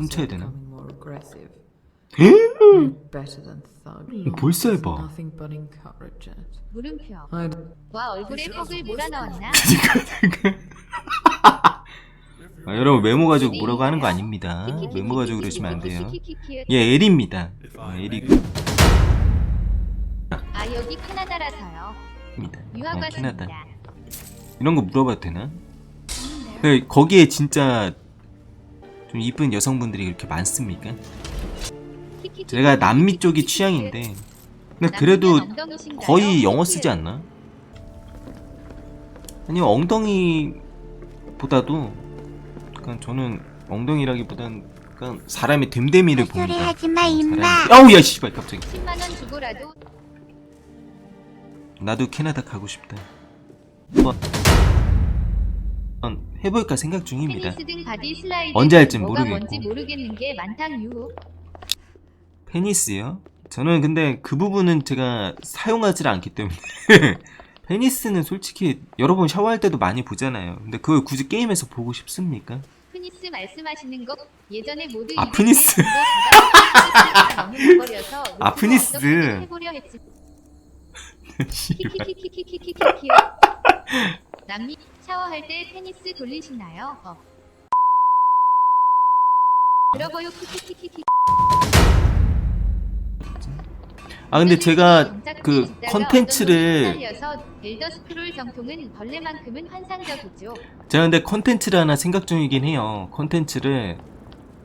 훔쳐야 되나? 벌써 해봐. 물음표. 와 얼굴에 뻑을 몰아넣었나? 아, 여러분 외모 가지고 뭐라고 하는 거 아닙니다. 외모 가지고 그러시면 안 돼요. 예, 엘입니다. 어, 엘이 아 여기 캐나다라서요. 입니다. 유학 어, 왔습니다. 캐나다. 이런 거 물어봐도 되나? 그 거기에 진짜 좀 이쁜 여성분들이 그렇게 많습니까? 제가 남미 쪽이 취향인데 근데 그래도? 거의 영어 쓰지 않나? 아니면 엉덩이보다도 약간 저는 엉덩이라기보단 약간 사람의 됨됨이를 봅니다. 하지 마, 임마. 사람이- 아우 야 씨발 갑자기 10만 원 주고라도 나도 캐나다 가고 싶다. 한번 해볼까 생각 중입니다. 언제 할진 뭐가 모르겠고. 페니스요? 저는 근데 그 부분은 제가 사용하지 않기 때문에 페니스는 솔직히 여러 번 샤워할 때도 많이 보잖아요. 근데 그걸 굳이 게임에서 보고 싶습니까? 프니스 말씀하시는 거 예전에 모두 아, 돼버려서 아, 프니스. 남미 샤워할 때 테니스 돌리시나요? 어. 들어보요 키키키키키. 아 근데 제가 그 컨텐츠를 제가 근데 컨텐츠를 하나 생각 중이긴 해요. 컨텐츠를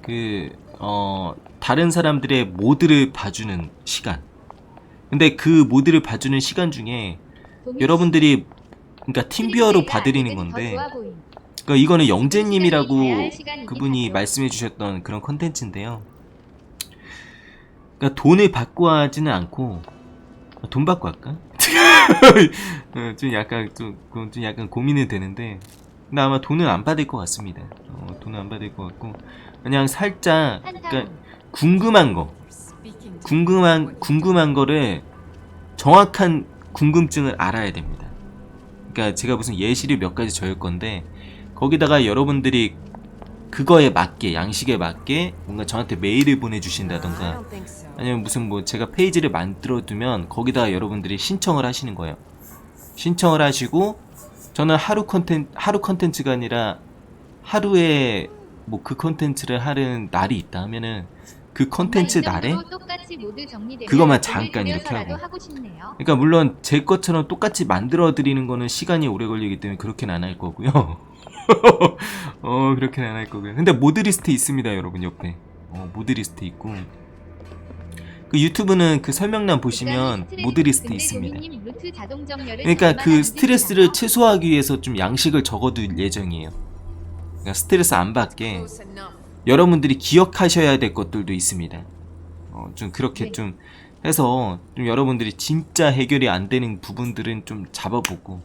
그 어 다른 사람들의 모드를 봐주는 시간. 근데 그 모드를 봐주는 시간 중에 여러분들이 그러니까 팀비어로 봐드리는 건데. 그러니까 이거는 영재님이라고 그분이. 말씀해 주셨던 그런 컨텐츠인데요. 그러니까 돈을 받고 하지는 않고 아, 돈 받고 할까? 어, 좀 약간 좀, 좀 약간 고민이 되는데 근데 아마 돈은 안 받을 것 같습니다. 어, 돈은 안 받을 것 같고 그냥 살짝 그러니까. 궁금한 거 궁금한 궁금한 거를 정확한 궁금증을 알아야 됩니다. 그러니까 제가 무슨 예시를 몇 가지 적을 건데 거기다가 여러분들이 그거에 맞게 양식에 맞게 뭔가 저한테 메일을 보내주신다던가 아니면 무슨 뭐 제가 페이지를 만들어 두면 거기다가 여러분들이 신청을 하시는 거예요. 신청을 하시고 저는 하루 컨텐 하루 컨텐츠가 아니라 하루에 뭐 그 컨텐츠를 하는 날이 있다 하면은 그 컨텐츠 날에 그것만 잠깐 이렇게 하고. 그러니까 물론 제 것처럼 똑같이 만들어 드리는 거는 시간이 오래 걸리기 때문에 그렇게는 안 할 거고요. 어 그렇게는 안 할 거고요. 근데 모드 리스트 있습니다, 여러분 옆에. 어 모드 리스트 있고. 그 유튜브는 그 설명란 보시면 모드 리스트 있습니다. 그러니까 그 스트레스를? 최소화하기 위해서 좀 양식을 적어둘 예정이에요. 그러니까 스트레스 안 받게 여러분들이 기억하셔야 될 것들도 있습니다. 어, 좀 그렇게 네. 좀 해서 좀 여러분들이 진짜 해결이 안 되는 부분들은 좀 잡아보고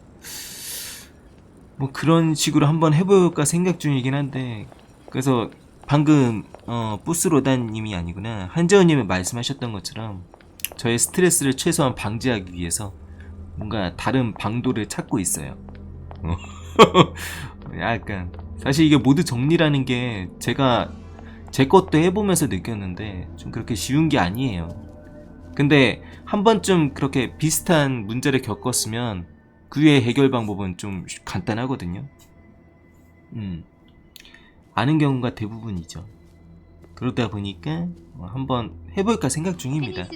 뭐 그런 식으로 한번 해볼까 생각 중이긴 한데 그래서 방금 어 뿌스로다님이 아니구나 한재원님이 말씀하셨던 것처럼 저의 스트레스를 최소한 방지하기 위해서 뭔가 다른 방도를 찾고 있어요. 어. 약간 사실 이게 모두 정리라는 게 제가 제 것도 해보면서 느꼈는데 좀 그렇게 쉬운 게 아니에요. 근데 한 번쯤 그렇게 비슷한 문제를 겪었으면 그 외의 해결 방법은 좀 간단하거든요. 음. 아는 경우가 대부분이죠. 그러다 보니까 어, 한번 해볼까 생각 중입니다.